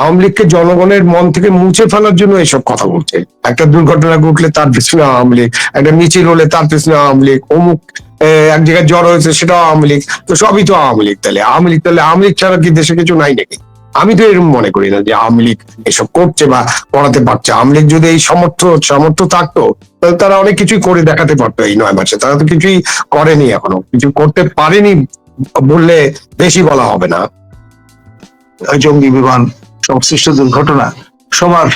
আওয়ামী লীগকে জনগণের মন থেকে মুছে ফেলার জন্য এসব কথা বলছে। একটা দুর্ঘটনা ঘটলে তার পিছনে আওয়ামী লীগ, একটা মিছিল হলে তার পিছনে আওয়ামী লীগ, অমুক এক জায়গায় জ্বর হয়েছে সেটাও আওয়ামী লীগ, তো সবই তো আওয়ামী লীগ তাহলে। আওয়ামী লীগ তাহলে আওয়ামী লীগ ছাড়া কি দেশে কিছু নাই নাকি? আমি তো এরকম মনে করি না যে আওয়ামী লীগ এসব করছে বা করাতে পারছে। আওয়ামী লীগ যদি এই সমর্থ সামর্থ্য থাকতো, তাহলে তারা অনেক কিছুই করে দেখাতে পারতো এই নয় মাসে। তারা তো কিছুই করেনি এখনও। কিছু করতে পারেনি বললে বেশি বলা হবে না। জঙ্গি বিমান সংশ্লিষ্ট দুর্ঘটনা সবার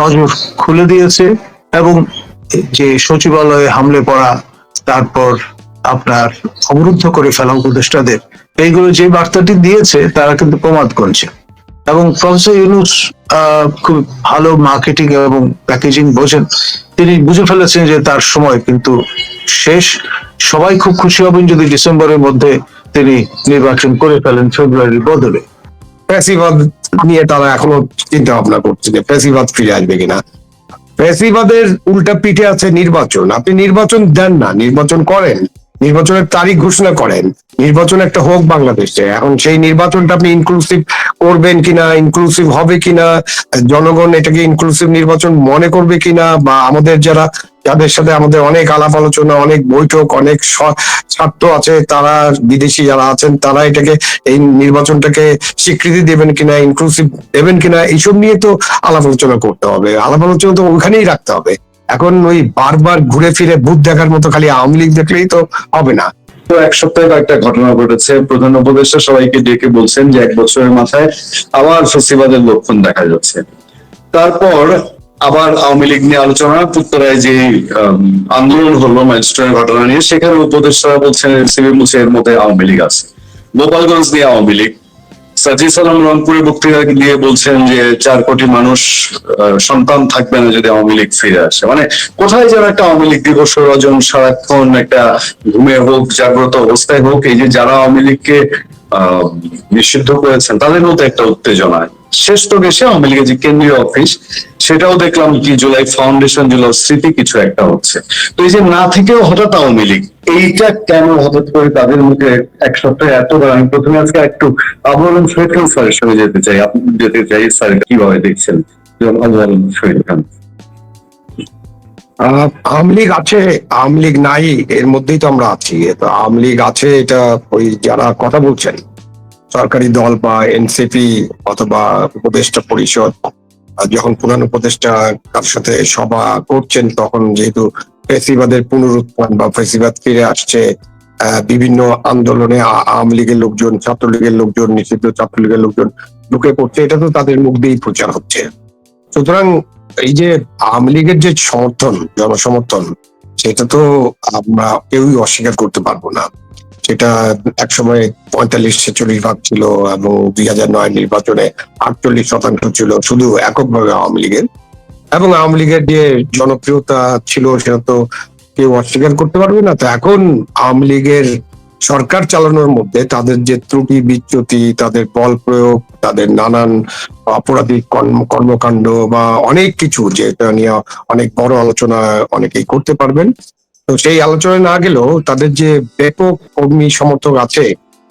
নজর খুলে দিয়েছে এবং যে সচিবালয়ে হামলে পড়া, তারপর আপনার অবরুদ্ধ করে ফেলা উপদেষ্টাদের, এইগুলো যে বার্তাটি দিয়েছে তারা কিন্তু প্রমাদ করছে। এবং প্রফেসর ইউনুস খুব ভালো মার্কেটিং এবং প্যাকেজিং বোঝেন। তিনি বুঝে ফেলেছেন যে তার সময় কিন্তু শেষ। সবাই খুব খুশি হবেন যদি ডিসেম্বরের মধ্যে তিনি নির্বাচন করে ফেলেন ফেব্রুয়ারির বদলে। নিয়ে তারা এখনও চিন্তা ভাবনা করছে যে ফ্যাসিবাদ ফিরে আসবে কিনা। ফ্যাসিবাদের উল্টা পিঠে আছে নির্বাচন। আপনি নির্বাচন দেন না, নির্বাচন করেন। নির্বাচনের তারিখ ঘোষণা করেন। নির্বাচন একটা হোক বাংলাদেশে। এখন সেই নির্বাচনটা আপনি ইনক্লুসিভ করবেন কিনা ইনক্লুসিভ হবে কিনা, জনগণ এটাকে ইনক্লুসিভ নির্বাচন মনে করবে কিনা, বা আমাদের যারা, যাদের সাথে আমাদের অনেক আলাপ আলোচনা, অনেক বৈঠক, অনেক স্বার্থ আছে, তারা বিদেশি যারা আছেন, তারা এটাকে, এই নির্বাচনটাকে স্বীকৃতি দেবেন কিনা ইনক্লুসিভ দেবেন কিনা, এইসব নিয়ে তো আলাপ আলোচনা করতে হবে। আলাপ আলোচনা তো ওখানেই রাখতে হবে। এখন ওই বারবার ঘুরে ফিরে ভূত দেখার মতো খালি আওয়ামী লীগ দেখলেই তো হবে না। তো এক সপ্তাহে কয়েকটা ঘটনা ঘটেছে। প্রধান উপদেষ্টা সবাইকে ডেকে বলছেন যে এক বছরের মাথায় আবার ফেসিবাদের লক্ষণ দেখা যাচ্ছে। তারপর আবার আওয়ামী লীগ নিয়ে আলোচনা, উত্তরায় যে আন্দোলন হলো, ম্যাজিস্ট্রেটের ঘটনা নিয়ে, সেখানে উপদেষ্টারা বলছেন মুছে এর মধ্যে আওয়ামী লীগ আছে। গোপালগঞ্জ নিয়ে আওয়ামী লীগ। সাজি সালাম রংপুরে বক্তৃতা দিয়ে বলছেন যে, চার কোটি মানুষ সন্তান থাকবে না যদি আওয়ামী লীগ ফিরে আসে। মানে কোথায় যেন একটা আওয়ামী লীগ দিবস রজন সারাক্ষণ একটা ঘুমে হোক, জাগ্রত অবস্থায় হোক, এই যে যারা আওয়ামী লীগকে নিষিদ্ধ করেছেন, তাদের মধ্যে একটা উত্তেজনা। শেষ তো গেছে আওয়ামী লীগের যে কেন্দ্রীয় অফিস, সেটাও দেখলাম কি জুলাই ফাউন্ডেশন জুলাই স্মৃতি কিছু একটা হচ্ছে। তো এই যে না থেকেও হঠাৎ আওয়ামী লীগ, এইটা কেন হঠাৎ করে তাদের মুখে এক সপ্তাহে এত বার আমি প্রথমে আজকে একটু আবু আলম শহীদ খান স্যারের সঙ্গে যেতে চাই। আপনি যেতে চাই, স্যার কীভাবে দেখছেন? যেমন আবু শহীদ খান। আওয়ামী লীগ আছে, আওয়ামী লীগ নাই, এর মধ্যেই তো আমরা আছি। আওয়ামী লীগ আছে, এটা ওই যারা কথা বলছেন সরকারি দল বা এনসিপি অথবা উপদেষ্টা পরিষদ যখন প্রধান উপদেষ্টা তার সাথে সভা করছেন, তখন যেহেতু ফেসিবাদের পুনরুত্থান বা ফেসিবাদ ফিরে আসছে বিভিন্ন আন্দোলনে আওয়ামী লীগের লোকজন, ছাত্রলীগের লোকজন, নিষিদ্ধ ছাত্রলীগের লোকজন ঢুকে পড়ছে, এটা তো তাদের মুখ দিয়েই প্রচার হচ্ছে। সুতরাং এই যে আওয়ামী লীগের যে সমর্থন, জনসমর্থন, সেটা তো আমরা কেউই অস্বীকার করতে পারব না। সেটা একসময় পঁয়তাল্লিশ, ছেচল্লিশ ভাগ ছিল এবং দুই হাজার নয় নির্বাচনে আটচল্লিশ শতাংশ ছিল শুধু এককভাবে আওয়ামী লীগের। এবং আওয়ামী লীগের যে জনপ্রিয়তা ছিল সেটা তো কেউ অস্বীকার করতে পারবে না। তো এখন আওয়ামী লীগের সরকার চালানোর মধ্যে তাদের যে ত্রুটি বিচ্যুতি, তাদের বল প্রয়োগ, তাদের নানান অপরাধিক কর্ম- কর্মকাণ্ড বা অনেক কিছু যেটা নিয়ে অনেক বড় আলোচনা অনেকেই করতে পারবেন। তো সেই আলোচনায় না গেলেও তাদের যে ব্যাপক কর্মী সমর্থক আছে,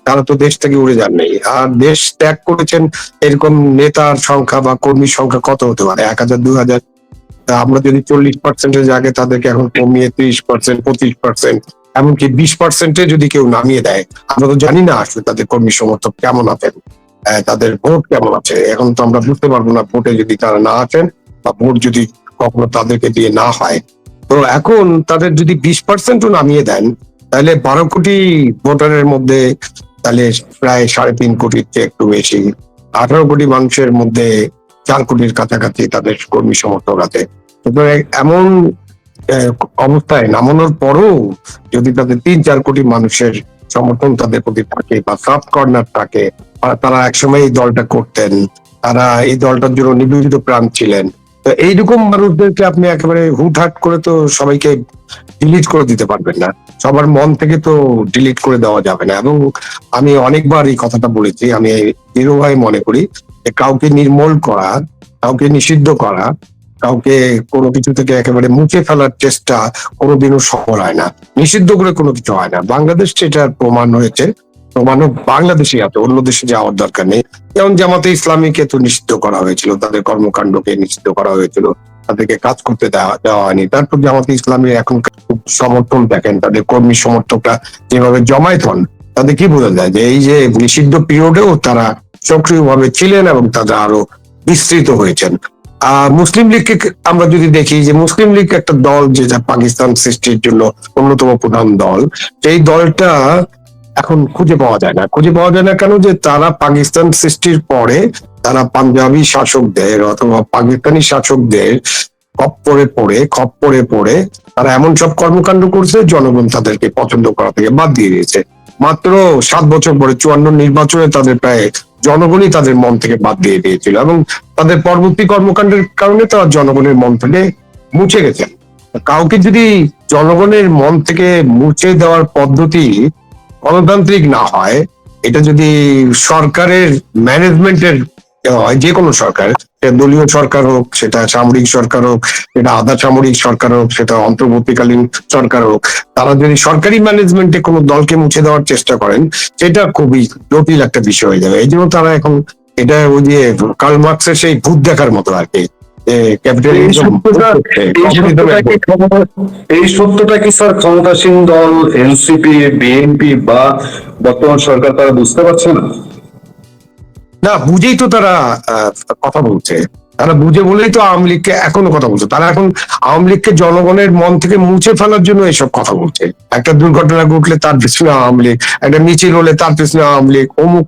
তারা তো দেশ থেকে উড়ে যান নাই। আর দেশ ত্যাগ করেছেন এরকম নেতার সংখ্যা বা কর্মীর সংখ্যা কত হতে পারে? এক হাজার, দু হাজার? আমরা যদি চল্লিশ পার্সেন্টের জায়গায় তাদেরকে এখন কমিয়ে ত্রিশ পার্সেন্ট পঁচিশ পার্সেন্ট এমনকি বিশ পার্সেন্টে যদি কেউ নামিয়ে দেয়, আমরা তো জানি না আসলে তাদের কর্মী সমর্থক কেমন আছেন তাদের ভোট কেমন আছে। এখন তো আমরা বুঝতে পারব না ভোটে যদি তারা না আছেন বা ভোট যদি কখনো তাদেরকে দিয়ে না হয় তো এখন তাদের যদি বিশ পার্সেন্টও নামিয়ে দেন, তাহলে বারো কোটি ভোটারের মধ্যে তাহলে প্রায় সাড়ে তিন কোটির চেয়ে একটু বেশি। আঠারো কোটি মানুষের মধ্যে চার কোটির কাছাকাছি তাদের কর্মী সমর্থক আছে। এমন অবস্থায় নামানোর পরও যদি তাদের তিন চার কোটি মানুষের সমর্থন তাদের প্রতি থাকে বা সাব কর্নার থাকে, তারা একসময় এই দলটা করতেন, তারা এই দলটার জন্য নিবেদিত প্রাণ ছিলেন। তো এইরকম মানুষদেরকে আপনি একেবারে হুটহাট করে তো সবাইকে ডিলিট করে দিতে পারবেন না। সবার মন থেকে তো ডিলিট করে দেওয়া যাবে না। এবং আমি অনেকবার এই কথাটা বলেছি, আমি দৃঢ়ভাবে মনে করি যে কাউকে নির্মূল করা, কাউকে নিষিদ্ধ করা, কাউকে কোনো কিছু থেকে একেবারে মুছে ফেলার চেষ্টা কোনোদিনও সফল হয় না। নিষিদ্ধ করে কোনো কিছু হয় না। বাংলাদেশ সেটার প্রমাণ হয়েছে। মানব বাংলাদেশে আছে অন্য দেশে যাওয়ার দরকার নেই। যেমন জামাতে ইসলামীকে তো নিষিদ্ধ করা হয়েছিল, তাদের কর্মকাণ্ডকে নিষিদ্ধ করা হয়েছিল, তাদেরকে কাজ করতে দেওয়া হয়নি। তারপর জামাতে ইসলামী এখন সমর্থন দেখেন, তাদের কর্মী সমর্থকরা যেভাবে জমায়েত হন তাদের কি বোঝা যায় যে এই যে নিষিদ্ধ পিরিয়ডেও তারা সক্রিয়ভাবে ছিলেন এবং তারা আরও বিস্তৃত হয়েছেন। আহ মুসলিম লীগকে আমরা যদি দেখি যে মুসলিম লীগ একটা দল যেটা পাকিস্তান সৃষ্টির জন্য অন্যতম প্রধান দল, সেই দলটা এখন খুঁজে পাওয়া যায় না। খুঁজে পাওয়া যায় না কেন যে তারা পাকিস্তান সৃষ্টির পরে তারা পাঞ্জাবি শাসকদের অথবা পাকিস্তানি শাসকদের খপ্পরে পড়ে খপ্পরে পড়ে তারা এমন সব কর্মকাণ্ড করছে, জনগণ তাদেরকে পছন্দ করা থেকে বাদ দিয়ে দিয়েছে। মাত্র সাত বছর পরে চুয়ান্ন নির্বাচনে তাদের প্রায় জনগণই তাদের মন থেকে বাদ দিয়ে দিয়েছিল এবং তাদের পরবর্তী কর্মকাণ্ডের কারণে তারা জনগণের মন থেকে মুছে গেছেন কাউকে যদি জনগণের মন থেকে মুছে দেওয়ার পদ্ধতি গণতান্ত্রিক না হয়, এটা যদি সরকারের ম্যানেজমেন্টের হয়, যে কোনো সরকার দলীয় সরকার হোক, সেটা সামরিক সরকার হোক, সেটা আধা সামরিক সরকার হোক, সেটা অন্তর্বর্তীকালীন সরকার হোক, তারা যদি সরকারি ম্যানেজমেন্টে কোনো দলকে মুছে দেওয়ার চেষ্টা করেন, সেটা খুবই জটিল একটা বিষয় হয়ে যাবে। এই জন্য তারা এখন এটা ওই যে কার্ল মার্কসের সেই ভূত দেখার মতো আর কি। এই সত্যটা কি স্যার ক্ষমতাসীন দল এনসিপি বিএনপি বা বর্তমান সরকার তারা বুঝতে পারছে না? না বুঝেই তো তারা কথা বলছে। তারা বুঝে বলেই তো আওয়ামী লীগকে এখনও কথা বলছে। তারা এখন আওয়ামী লীগকে জনগণের মন থেকে মুছে ফেলার জন্য এসব কথা বলছে। একটা দুর্ঘটনা ঘটলে তার পিছনে আওয়ামী লীগ একটা মিছিল হলে তার পিছনে আওয়ামী লীগ অমুক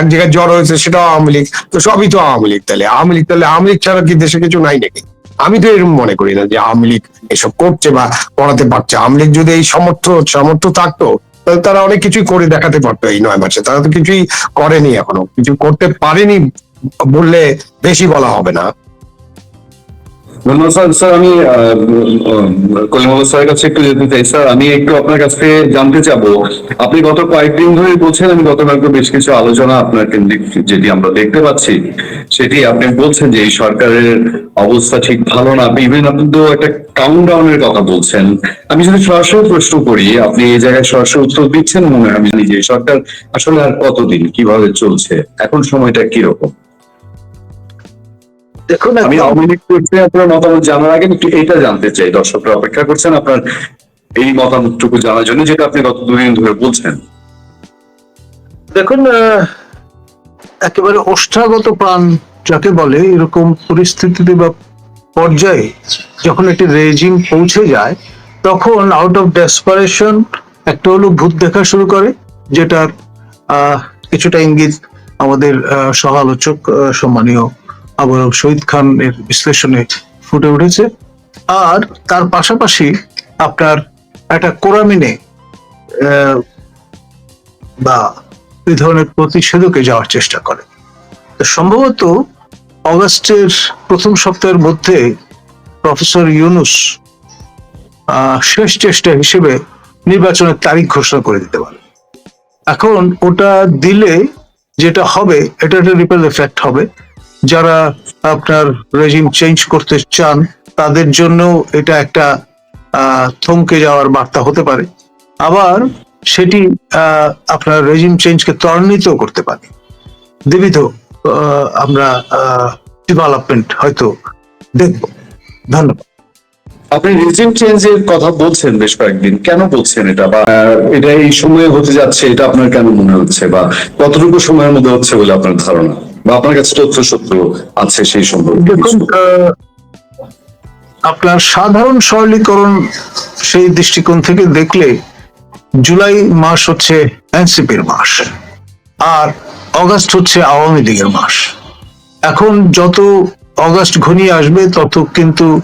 এক জায়গায় জ্বর হয়েছে, সেটাও আওয়ামী লীগ। তো সবই তো আওয়ামী লীগ তাহলে। আওয়ামী লীগ তাহলে আওয়ামী লীগ ছাড়া কি দেশে কিছু নাই নাকি? আমি তো এরকম মনে করি না যে আওয়ামী লীগ এসব করছে বা করাতে পারছে। আওয়ামী লীগ যদি এই সমর্থ সামর্থ্য থাকতো, তাহলে তারা অনেক কিছুই করে দেখাতে পারতো এই নয় মাসে। তারা তো কিছুই করেনি এখনও। কিছু করতে পারেনি বললে বেশি বলা হবে না। ধন্যবাদ স্যার স্যার আমি কলিমুল্লাহ স্যারের কাছে একটু যেতে চাই। স্যার আমি একটু আপনার কাছ থেকে জানতে চাবো, আপনি গত কয়েকদিন ধরে বলছেন, আমি গতকালকে বেশ কিছু আলোচনা আপনার কেন্দ্রিক যেটি আমরা দেখতে পাচ্ছি, সেটি আপনি বলছেন যে এই সরকারের অবস্থা ঠিক ভালো না। বিভিন্ন আপনি তো একটা কাউন্ট ডাউনের কথা বলছেন। আমি যদি সরাসরি প্রশ্ন করি, আপনি এই জায়গায় সরাসরি উত্তর দিচ্ছেন মনে হয়, আমি জানি যে সরকার আসলে আর কতদিন, কীভাবে চলছে, এখন সময়টা কীরকম? দেখুন আমি আওয়ামী লীগ করতে আপনার মতামত জানার আগে একটু এটা জানতে চাই দর্শকরা অপেক্ষা করছেন আপনার এই মতামতটুকু জানার জন্য যেটা আপনি গত দুদিন ধরে বলছেন। দেখুন একেবারে ওষ্ঠাগত প্রাণ যাকে বলে এরকম পরিস্থিতিতে বা পর্যায়ে যখন একটি রেজিম পৌঁছে যায় তখন আউট অফ ডেসপারেশন একটা হলো ভূত দেখা শুরু করে যেটার আহ, কিছুটা ইঙ্গিত আমাদের আহ, সহ আলোচক সম্মানীয় আবু শহীদ খান এর বিশ্লেষণে ফুটে উঠেছে। আর তার পাশাপাশি আপনার একটা কোরামিনে বা এই ধরনের প্রতিষেধকে যাওয়ার চেষ্টা করে। সম্ভবত অগাস্টের প্রথম সপ্তাহের মধ্যে প্রফেসর ইউনুস শেষ চেষ্টা হিসেবে নির্বাচনের তারিখ ঘোষণা করে দিতে পারে এখন ওটা দিলে যেটা হবে, এটা একটা রিপেল এফেক্ট হবে। যারা আপনার রেজিম চেঞ্জ করতে চান তাদের জন্য এটা একটা থমকে যাওয়ার বার্তা হতে পারে। আবার সেটি আপনার রেজিম চেঞ্জকে ত্বরান্বিত করতে পারে। আহ, আমরা ডেভেলপমেন্ট হয়তো দেখব। ধন্যবাদ। আপনি রিজিম চেঞ্জের কথা বলছেন বেশ কয়েকদিন। কেন বলছেন এটা? বা এটা এই সময়ে হতে যাচ্ছে এটা আপনার কেন মনে হচ্ছে? বা কতটুকু সময়ের মধ্যে হচ্ছে বলে আপনার ধারণা? বা আপনার কাছে তথ্য সত্য আছে সেই সম্পর্কে আপনার সাধারণ সরলীকরণ সেই দৃষ্টিকোণ থেকে দেখলে জুলাই মাস হচ্ছে এনসিপির মাস আর অগাস্ট হচ্ছে আওয়ামী লীগের মাস। এখন যত অগাস্ট ঘনিয়ে আসবে, তত কিন্তু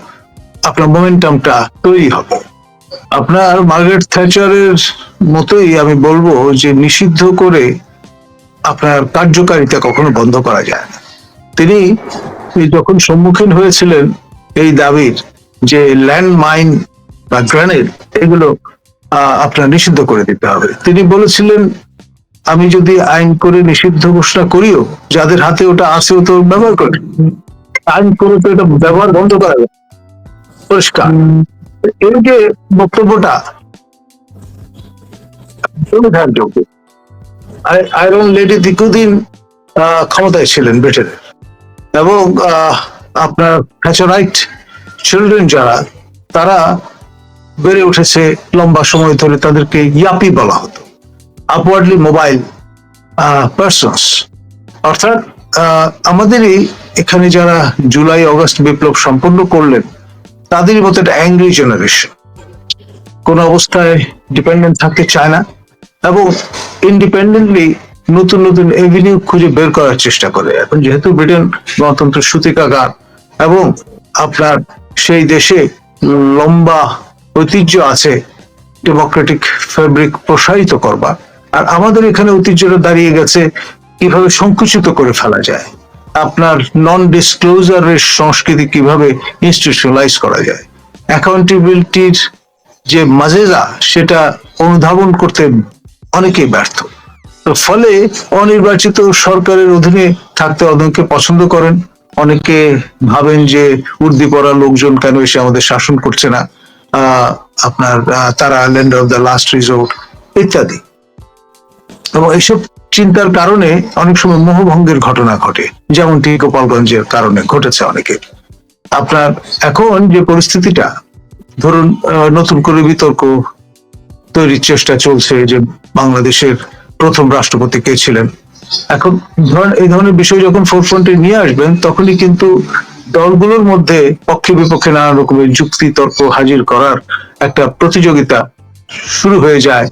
আপনার মোমেন্টামটা তৈরি হবে। আপনার মার্গারেট থ্যাচারের মতোই আমি বলব যে নিষিদ্ধ করে আপনার কার্যকারিতা কখনো বন্ধ করা যায় না। তিনি যখন সম্মুখীন হয়েছিলেন এই দাবির যে ল্যান্ড মাইন বা গ্রানেড, এগুলো আপনার নিষিদ্ধ করে দিতে হবে। তিনি বলেছিলেন, আমি যদি আইন করে নিষিদ্ধ ঘোষণা করিও, যাদের হাতে ওটা আছে তো ব্যবহার করে। আইন করে তো এটা ব্যবহার বন্ধ করা যাবে পরিষ্কার। এই যে বক্তব্যটা আয়রন লেডি দীর্ঘদিন ক্ষমতায় ছিলেন ব্রিটেনের এবং আপনার হ্যাচারাইট চিলড্রেন যারা, তারা বেড়ে উঠেছে লম্বা সময় ধরে তাদেরকে ইয়াপি বলা হতো। আপওয়ার্ডলি মোবাইল পার্সনস অর্থাৎ আমাদেরই এখানে যারা জুলাই, অগস্ট বিপ্লব সম্পন্ন করলেন তাদেরই মতো একটা অ্যাংরি জেনারেশন কোন অবস্থায় ডিপেন্ডেন্ট থাকতে চায় না। এবং ইন্ডিপেন্ডেন্টলি নতুন নতুন এভিনিউ খুঁজে বের করার চেষ্টা করে। এখন যেহেতু ব্রিটেন গণতন্ত্র সূতিকাগার এবং আপনার সেই দেশে লম্বা ঐতিহ্য আছে ডেমোক্রেটিক ফেব্রিক প্রসারিত করবার। আর আমাদের এখানে ঐতিহ্যটা দাঁড়িয়ে গেছে কীভাবে সংকুচিত করে ফেলা যায়, আপনার নন ডিসক্লোজারের সংস্কৃতি কীভাবে ইনস্টিটিউশনালাইজ করা যায়। অ্যাকাউন্টেবিলিটির যে মাজেজা, সেটা অনুধাবন করতে অনেকেই ব্যর্থ। তো ফলে অনির্বাচিত সরকারের অধীনে থাকতে অনেকে পছন্দ করেন, অনেকে ভাবেন যে উর্দি পড়া লোকজন কেন এসে আমাদের শাসন করছে না আপনার তারা land of the last resort ইত্যাদি। এবং এইসব চিন্তার কারণে অনেক সময় মোহভঙ্গের ঘটনা ঘটে, যেমনটি গোপালগঞ্জের কারণে ঘটেছে অনেকে। আপনার এখন যে পরিস্থিতিটা, ধরুন নতুন করে বিতর্ক তৈরির চেষ্টা চলছে যে বাংলাদেশের প্রথম রাষ্ট্রপতি কে ছিলেন। এখন ধরেন এই ধরনের বিষয় যখন ফোরফ্রন্টে নিয়ে আসবেন, তখনই কিন্তু দলগুলোর মধ্যে পক্ষে বিপক্ষে নানা রকমের যুক্তি তর্ক হাজির করার একটা প্রতিযোগিতা শুরু হয়ে যায়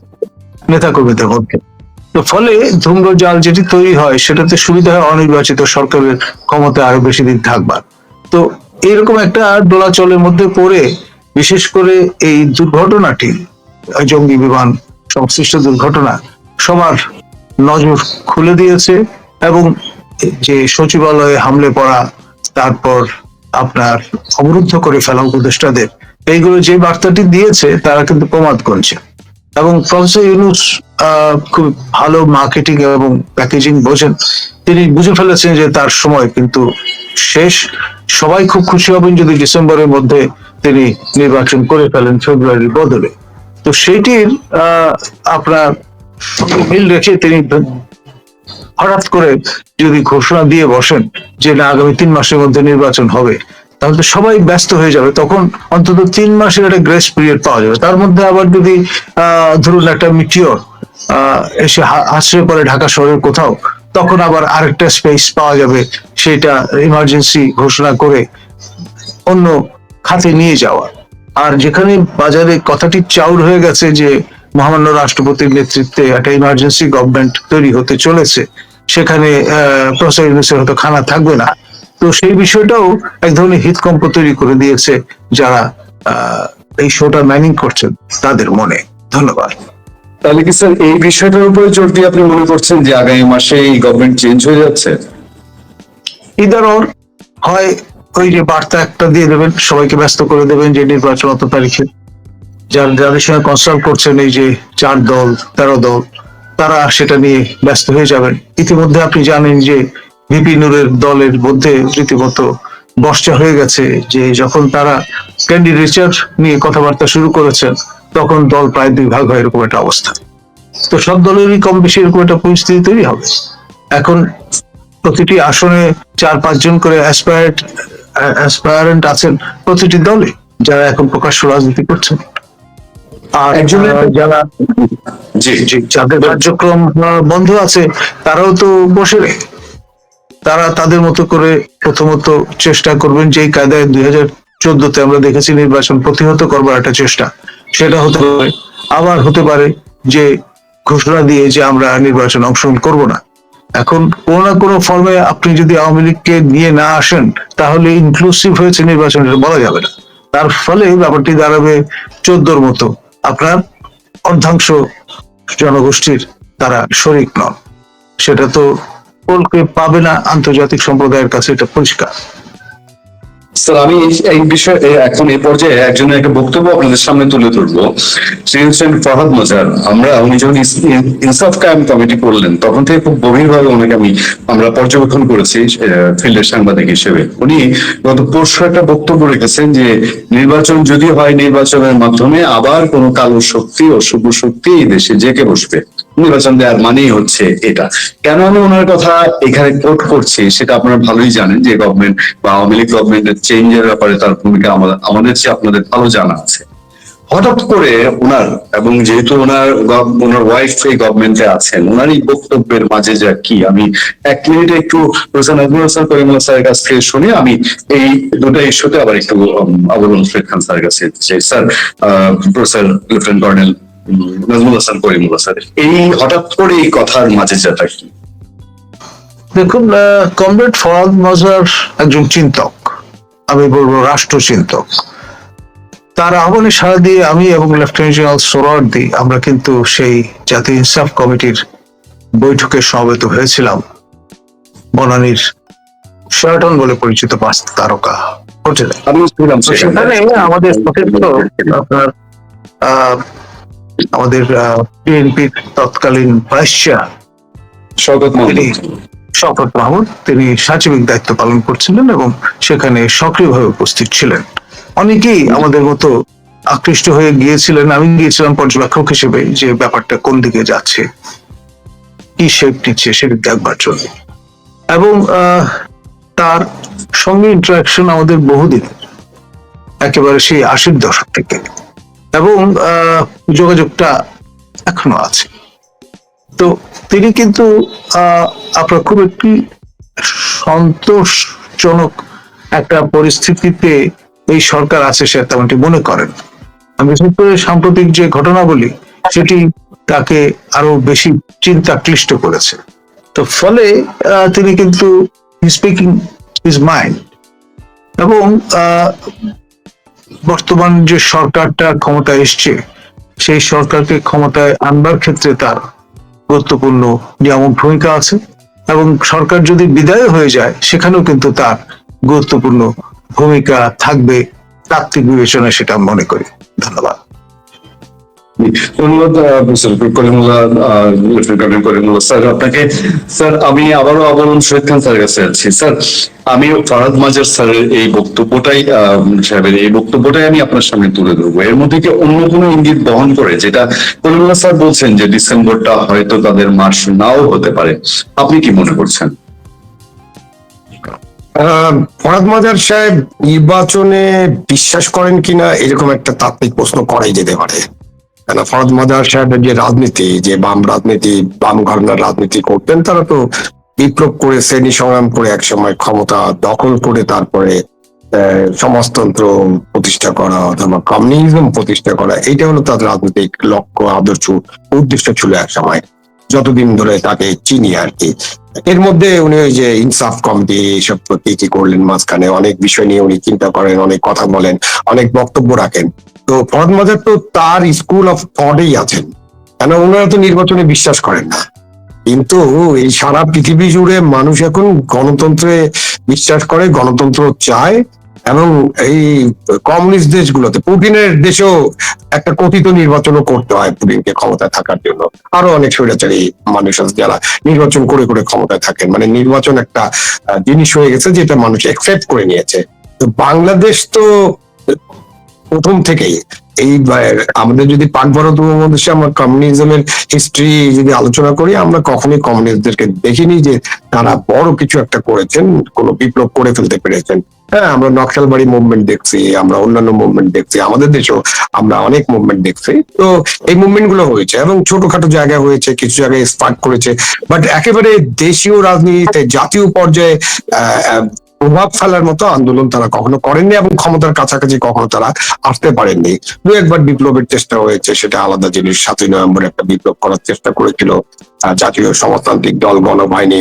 নেতাকর্মীদের মধ্যে। তো ফলে ধূম্র জাল যেটি তৈরি হয়, সেটাতে সুবিধা হয় অনির্বাচিত সরকারের ক্ষমতা আরও বেশি দিন থাকবার। তো এইরকম একটা দোলাচলের মধ্যে পড়ে বিশেষ করে এই দুর্ঘটনাটি জঙ্গি বিমান সংশ্লিষ্ট দুর্ঘটনা সবার নজর খুলে দিয়েছে এবং যে সচিবালয়ে হামলে পড়া, তারপর আপনার অবরুদ্ধ করে ফেলা উপদেষ্টাদের, এইগুলো যে বার্তাটি দিয়েছে, তারা কিন্তু প্রমাদ করছে। এবং প্রফেসর ইউনুস খুব ভালো মার্কেটিং এবং প্যাকেজিং বোঝেন। তিনি বুঝে ফেলেছেন যে তার সময় কিন্তু শেষ। সবাই খুব খুশি হবেন যদি ডিসেম্বরের মধ্যে তিনি নির্বাচন করে ফেলেন ফেব্রুয়ারির বদলে। তো সেইটির আহ, আপনার মিল রেখে তিনি হঠাৎ করে যদি ঘোষণা দিয়ে বসেন যে না আগামী তিন মাসের মধ্যে নির্বাচন হবে তাহলে তো সবাই ব্যস্ত হয়ে যাবে। তখন অন্তত তিন মাসের একটা গ্রেস পিরিয়ড পাওয়া যাবে। তার মধ্যে আবার যদি ধরুন একটা মিটিওর এসে আশ্রয় পড়ে ঢাকা শহরের কোথাও তখন আবার আরেকটা স্পেস পাওয়া যাবে। সেটা ইমার্জেন্সি ঘোষণা করে অন্য খাতে নিয়ে যাওয়া আর যেখানে বাজারে কথাটি চাউর হয়ে গেছে যে মহামান্য রাষ্ট্রপতির নেতৃত্বে একটা ইমার্জেন্সি গভর্নমেন্ট তৈরি হতে চলেছে সেখানে প্রফেসর ইউনুসের হয়তো খানা থাকবে না। তো সেই বিষয়টাও এক ধরনের হৃদকম্প তৈরি করে দিয়েছে যারা আহ, এই শোটা ম্যানিং করছেন তাদের মনে। ধন্যবাদ। তাহলে কি স্যার এই বিষয়টার উপরে জোর দিয়ে আপনি মনে করছেন যে আগামী মাসে এই গভর্নমেন্ট চেঞ্জ হয়ে যাচ্ছে? ইদার হয় ওই যে বার্তা একটা দিয়ে দেবেন, সবাইকে ব্যস্ত করে দেবেন যে নির্বাচন অত তারিখে। যার, যাদের সঙ্গে কনসাল্ট করছেন, এই যে চার দল, তেরো দল, তারা সেটা নিয়ে ব্যস্ত হয়ে যাবেন। ইতিমধ্যে আপনি জানেন যে ভিপি নুরের দলের মধ্যে রীতিমতো বর্ষা হয়ে গেছে, যে যখন তারা ক্যান্ডিডেচার নিয়ে কথাবার্তা শুরু করেছেন, তখন দল প্রায় দুই ভাগ হয় এরকম একটা অবস্থা। তো সব দলেরই কম বেশি এরকম একটা পরিস্থিতি তৈরি হবে। এখন প্রতিটি আসনে চার পাঁচজন করে অ্যাসপায়ার্ড অ্যাসপায়ারেন্ট আছেন প্রতিটি দলে যারা এখন প্রকাশ্য রাজনীতি করছেন। আর যারা জি। জি যাদের কার্যক্রম বন্ধ আছে তারাও তো বসে তারা তাদের মতো করে প্রথমত চেষ্টা করবেন যেই কায়দায় দুই হাজার চোদ্দতে আমরা দেখেছি নির্বাচন প্রতিহত করবার একটা চেষ্টা। সেটা হতে পারে আবার হতে পারে যে ঘোষণা দিয়ে যে আমরা নির্বাচন অংশগ্রহণ করব না। এখন কোনো না কোনো ফর্মে আপনি যদি আওয়ামী লীগকে নিয়ে না আসেন, তাহলে ইনক্লুসিভ হয়েছে নির্বাচন, এটা বলা যাবে না। তার ফলে ব্যাপারটি দাঁড়াবে চোদ্দোর মতো। আপনার অর্ধাংশ জনগোষ্ঠীর তারা শরিক নন। সেটা তো পাবে না, আন্তর্জাতিক সম্প্রদায়ের কাছে এটা পরিষ্কার। স্যার আমি এই- বিষয়ে এখন এই পর্যায়ে একজনের একটা বক্তব্য আপনাদের সামনে তুলে ধরবো। তিনি হচ্ছেন ফরহাদ মজার। আমরা, উনি যখন ইনসাফ কায়েম কমিটি করলেন, তখন থেকে খুব গভীরভাবে ওনাকে আমি, আমরা পর্যবেক্ষণ করেছি ফিল্ডের সাংবাদিক হিসেবে। উনি গত পরশু একটা বক্তব্য রেখেছেন যে, নির্বাচন যদি হয় নির্বাচনের মাধ্যমে আবার কোনো কালো শক্তি ও শুভ শক্তি এই দেশে জেকে বসবে। নির্বাচন দেওয়ার মানেই হচ্ছে এটা। কেন আমি ওনার কথা এখানে কোট করছি সেটা আপনারা ভালোই জানেন যে গভর্নমেন্ট বা আওয়ামী লীগ গভর্নমেন্টের চেঞ্জের ব্যাপারে তার ভূমিকা আমাদের আমাদের চেয়ে আপনাদের ভালো জানা আছে। হঠাৎ করে ওনার এবং যেহেতু ওনার ওনার ওয়াইফ এই গভর্নমেন্টে আছেন ওনার এই বক্তব্যের মাঝে যা কি, আমি এক মিনিটে একটু নাজমুল হাসান স্যারের কাছ থেকে শুনে, আমি এই দুটো ইস্যুতে আবার একটু আবুল খান স্যারের কাছে sir professor lieutenant colonel Nazmul Hasan Karimullah sir এই হঠাৎ করে এই কথার মাঝে যাটা কি? দেখুন কমরেড ফরাদ মজার একজন চিন্তক আমি বলব রাষ্ট্র চিন্তক তার আহ্বানে সাড়া দিয়ে আমি এবং লেফটেন্যান্ট জেনারেল সোরার্দি আমরা কিন্তু সেই জাতীয় ইনসাফ কমিটির বৈঠকে সমবেত হয়েছিলাম। বনানীর শেরাটন বলে পরিচিত পাঁচ তারকা হোটেলে সেখানে আমাদের সতীর্থ আপনার আহ, আমাদের বিএনপির তৎকালীন ভাইস চেয়ার শওকত মাহমুদ। তিনি সাচিবিক দায়িত্ব পালন করছিলেন এবং সেখানে সক্রিয়ভাবে উপস্থিত ছিলেন। অনেকেই আমাদের মতো আকৃষ্ট হয়ে গিয়েছিলেন আমি গিয়েছিলাম পর্যবেক্ষক হিসেবে যে ব্যাপারটা কোন দিকে যাচ্ছে কি শেপ নিচ্ছে সেটা দেখবার জন্য। এবং তার সঙ্গে ইন্টারাকশন আমাদের বহুদিন একেবারে সেই আশির দশক থেকে। এবং যোগাযোগটা এখনও আছে। তো তিনি কিন্তু আপনার খুব একটি সন্তোষজনক একটা পরিস্থিতিতে এই সরকার আছে সে তেমনটি মনে করেন। বিশেষ করে সাম্প্রতিক যে ঘটনাবলী, সেটি তাকে আরও বেশি চিন্তা ক্লিষ্ট করেছে। তো ফলে তিনি কিন্তু স্পিকিং হিজ মাইন্ড এবং বর্তমান যে সরকারটা ক্ষমতা এসছে, সেই সরকারকে ক্ষমতায় আনবার ক্ষেত্রে তার গুরুত্বপূর্ণ যেমন ভূমিকা আছে এবং সরকার যদি বিদায় হয়ে যায়, সেখানেও কিন্তু তার গুরুত্বপূর্ণ ভূমিকা থাকবে, তাত্ত্বিক বিবেচনায় সেটা মনে করি। ধন্যবাদ। আমি আবারও আবরণ আমি ফারাদ মাজার স্যারের এই বক্তব্যটাই সাহেবের এই বক্তব্যটাই আমি আপনার সামনে তুলে ধরবো। এর মধ্যে কি অন্য কোনো ইঙ্গিত বহন করে? যেটা করিমুল্লাহ স্যার বলছেন যে ডিসেম্বরটা হয়তো তাদের মাস নাও হতে পারে। আপনি কি মনে করছেন? ফরাদ মাজার সাহেব নির্বাচনে বিশ্বাস করেন কিনা এরকম একটা তাত্ত্বিক প্রশ্ন করাই যেতে পারে। কেন? ফরাদ মাজার সাহেবের যে রাজনীতি, যে বাম রাজনীতি, বাম ঘরানার রাজনীতি করতেন, তারা তো বিপ্লব করে, শ্রেণি সংগ্রাম করে একসময় ক্ষমতা দখল করে তারপরে সমাজতন্ত্র প্রতিষ্ঠা করা অথবা কমিউনিজম প্রতিষ্ঠা করা, এইটা হলো তার রাজনৈতিক লক্ষ্য, আদর্শ, উদ্দেশ্য ছিল এক সময় যতদিন ধরে তাকে চিনি আর কি। এর মধ্যে উনি ওই যে ইনসাফ কমিটি এইসব কি কি করলেন মাঝখানে, অনেক বিষয় নিয়ে উনি চিন্তা করেন, অনেক কথা বলেন, অনেক বক্তব্য রাখেন। তো ফরদ মাজার তো তার স্কুল অফ থটেই আছেন। কেন ওনারা তো নির্বাচনে বিশ্বাস করেন না। কিন্তু এই সারা পৃথিবী জুড়ে মানুষ এখন গণতন্ত্রে বিশ্বাস করে, গণতন্ত্র চায় এবং এই কমিউনিস্ট দেশগুলোতে পুতিনের দেশেও একটা কথিত নির্বাচনও করতে হয় পুতিনকে ক্ষমতায় থাকার জন্য। আরও অনেক স্বৈরাচারী মানুষ আছে যারা নির্বাচন করে করে ক্ষমতায় থাকেন। মানে নির্বাচন একটা জিনিস হয়ে গেছে যেটা মানুষ একসেপ্ট করে নিয়েছে। তো বাংলাদেশ তো প্রথম থেকেই এই আমাদের যদি পাক ভারত উপমহাদেশে আমরা কমিউনিজমের হিস্ট্রি যদি আলোচনা করি, আমরা কখনোই কমিউনিস্টদেরকে দেখিনি যে তারা বড় কিছু একটা করেছেন, কোনো বিপ্লব করে ফেলতে পেরেছেন। হ্যাঁ আমরা নকশালবাড়ি মুভমেন্ট দেখছি, আমরা অন্যান্য মুভমেন্ট দেখছি, আমাদের দেশেও আমরা অনেক মুভমেন্ট দেখছি। তো এই মুভমেন্টগুলো হয়েছে এবং ছোটখাটো জায়গায় হয়েছে, কিছু জায়গায় স্পার্ক করেছে। বাট একেবারে দেশীয় রাজনীতিতে জাতীয় পর্যায়ে প্রভাব ফেলার মতো আন্দোলন তারা কখনো করেননি এবং ক্ষমতার কাছাকাছি কখনো তারা আসতে পারেননি। দু একবার বিপ্লবের চেষ্টা হয়েছে, সেটা আলাদা জিনিস। সাতই নভেম্বর একটা বিপ্লব করার চেষ্টা করেছিল জাতীয় সমাজতান্ত্রিক দল, গণবাহিনী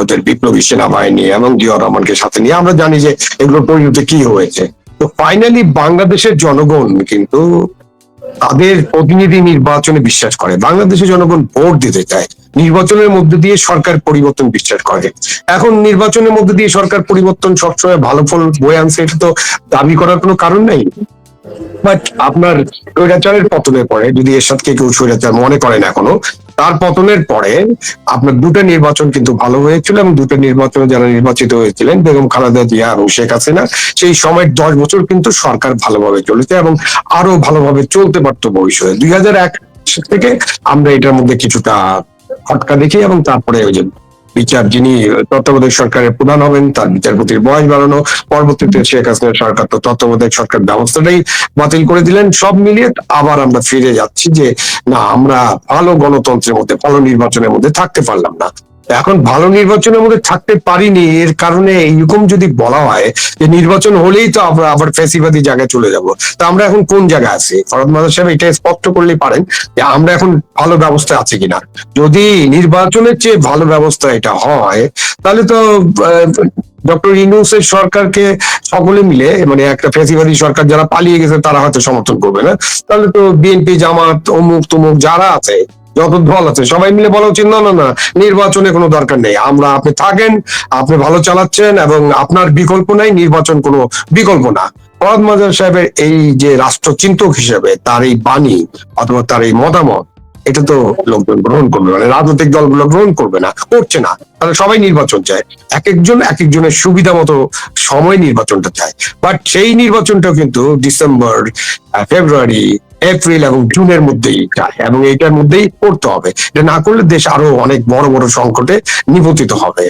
ওদের বিপ্লবী সেনাবাহিনী এবং জিয়া রহমানকে সাথে নিয়ে। আমরা জানি যে এগুলোর পরিণতি কি হয়েছে। তো ফাইনালি বাংলাদেশের জনগণ কিন্তু তাদের প্রতিনিধি নির্বাচনে বিশ্বাস করে। বাংলাদেশের জনগণ ভোট দিতে চায়। নির্বাচনের মধ্যে দিয়ে সরকার পরিবর্তন বিশ্বাস করে। এখন নির্বাচনের মধ্যে দিয়ে সরকার পরিবর্তন সবসময় ভালো ফল বয়ে আনছে, এটা তো দাবি করার কোনো কারণ নাই। বাট আপনার স্বৈরাচারের পতনের পরে যদি এরশাদকে কেউ স্বৈরাচার মনে করেন এখনও তার পতনের পরে আপনার দুটো নির্বাচন কিন্তু ভালো হয়েছিল এবং দুটো নির্বাচনে যারা নির্বাচিত হয়েছিলেন, বেগম খালেদা জিয়া এবং শেখ হাসিনা, সেই সময়ের দশ বছর কিন্তু সরকার ভালোভাবে চলেছে এবং আরও ভালোভাবে চলতে পারত ভবিষ্যতে। দুই হাজার এক থেকে আমরা এটার মধ্যে কিছুটা ফটকা দেখি এবং তারপরে ওই যে বিচার যিনি তত্ত্বাবধায়ক সরকারের প্রধান হবেন, তার বিচারপতির বয়স বাড়ানো, পরবর্তীতে শেখ হাসিনা সরকার তো তত্ত্বাবধায়ক সরকার ব্যবস্থাটাই বাতিল করে দিলেন। সব মিলিয়ে আবার আমরা ফিরে যাচ্ছি যে, না, আমরা ভালো গণতন্ত্রের মধ্যে, ভালো নির্বাচনের মধ্যে থাকতে পারলাম না। এখন ভালো নির্বাচনের মধ্যে থাকতে পারিনি, এর কারণে এইরকম যদি বলা হয় যে নির্বাচন হলেই তো আমরা আবার ফ্যাসিবাদী জায়গায় চলে যাব। তা আমরা এখন কোন জায়গায় আছি? ফরদ মাদার সাহেব এটা স্পষ্ট করলেই পারেন যে আমরা এখন ভালো ব্যবস্থা আছে কিনা। যদি নির্বাচনের চেয়ে ভালো ব্যবস্থা এটা হয়, তাহলে তো ডক্টর ইনুসের সরকারকে সকলে মিলে মানে একটা ফ্যাসিবাদী সরকার যারা পালিয়ে গেছে তারা হয়তো সমর্থন করবে না। তাহলে তো বিএনপি, জামাত অমুক তমুক যারা আছে যত দল আছে, সবাই মিলে বলা উচিত না না নির্বাচনে কোনো দরকার নেই। আমরা, আপনি থাকেন, আপনি ভালো চালাচ্ছেন এবং আপনার বিকল্প নাই, নির্বাচন কোনো বিকল্প না। ফরাদ মাজার সাহেবের এই যে রাষ্ট্রচিন্তক হিসেবে তার এই বাণী অথবা তার এই মতামত এটা তো লোকজন গ্রহণ করবে মানে রাজনৈতিক দলগুলো গ্রহণ করবে না, করছে না। তাহলে সবাই নির্বাচন চায়। এক একজন এক একজনের সুবিধা মতো সময় নির্বাচনটা চায়। বাট সেই নির্বাচনটা কিন্তু ডিসেম্বর ফেব্রুয়ারি, এপ্রিল এবং জুনের মধ্যেই চায় এবং এইটার মধ্যেই করতে হবে। এটা না করলে দেশ আরও অনেক বড় বড় সংকটে নিপতিত হবে।